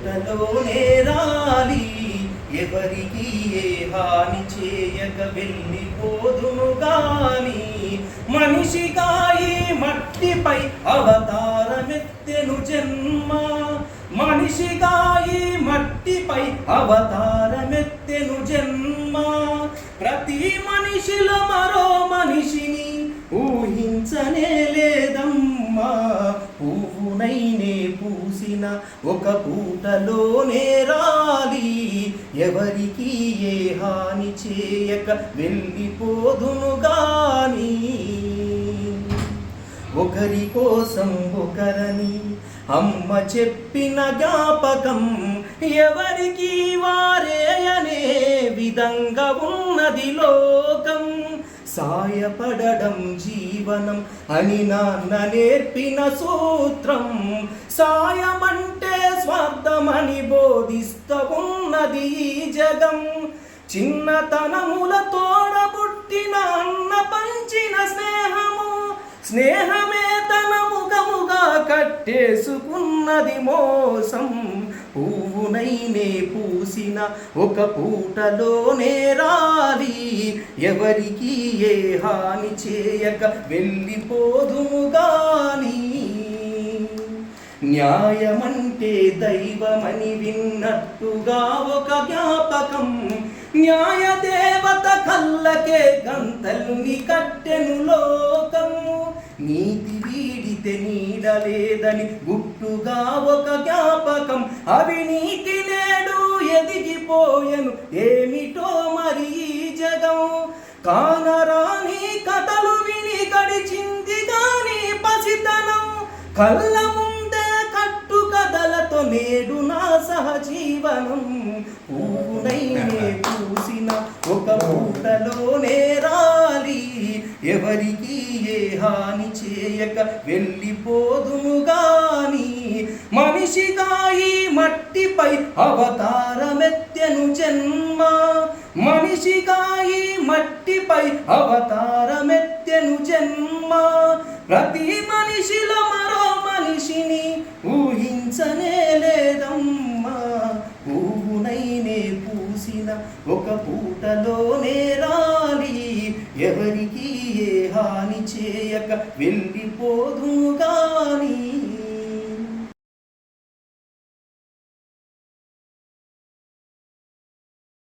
కూటలోనే రాలి. ఎవరికి ఏ హాని చేయక వెళ్ళిపోదును గాని. మనిషిగా ఈ మట్టిపై అవతారమెత్తెను జన్మ. మనిషిగా ఈ మట్టిపై అవతారమెత్తెను జన్మ. ప్రతి మనిషిలో మరో మనిషిని ఊహించనే పువ్వునైనే పూసిన ఒక పూటలోనే రాలి ఎవరికి ఏ హాని చేయక వెళ్ళిపోదును గాని. ఒకరి కోసం ఒకరని అమ్మ చెప్పిన జ్ఞాపకం ఎవరికి వారే అనే విధంగా ఉన్నది లోకం. సాయపడడం జీవనం అని నాన్న నేర్పిన సూత్రం. సాయమంటే స్వార్థమని బోధిస్తూ ఉన్నది జగం. చిన్నతనముల తోడబుట్టిన అన్న పంచిన స్నేహము స్నేహమే కట్టేసుకున్నది మోసం. పువ్వునైనే పూసిన ఒక పూటలోనే రాలి ఎవరికి ఏ హాని చేయక వెళ్ళిపోదుము గాని. న్యాయమంటే దైవమని విన్నట్టుగా ఒక జ్ఞాపకం. న్యాయ దేవత కళ్ళకే గంతల్ని కట్టెను లోకము. నీతి వీడితే గుట్టుగా ఒక జ్ఞాపకం అవినీతి నేడు ఎదిగిపోయను. ఏమిటో మరి జగం? కానరాని కథలు విని గడిచింది గాని పసితనం. కళ్ళ ముందే కట్టు కథలతో నేడు నా సహజీవనం. పూనైనే పూ ఒక పూటలోనే రాలి. ఎవరికి ఏ హాని చేయక వెళ్ళిపోదును గాని. మనిషిగా ఈ మట్టిపై అవతారమెత్తెను జన్మ. మనిషిగా ఈ మట్టిపై అవతారమెత్తెను జన్మ. ప్రతి మనిషిలో మరో మనిషిని ఊహించనే చూసిన ఒక పూటలోనే రాలి ఎవరికి ఏ హాని చేయక వెళ్ళిపోదు గానీ.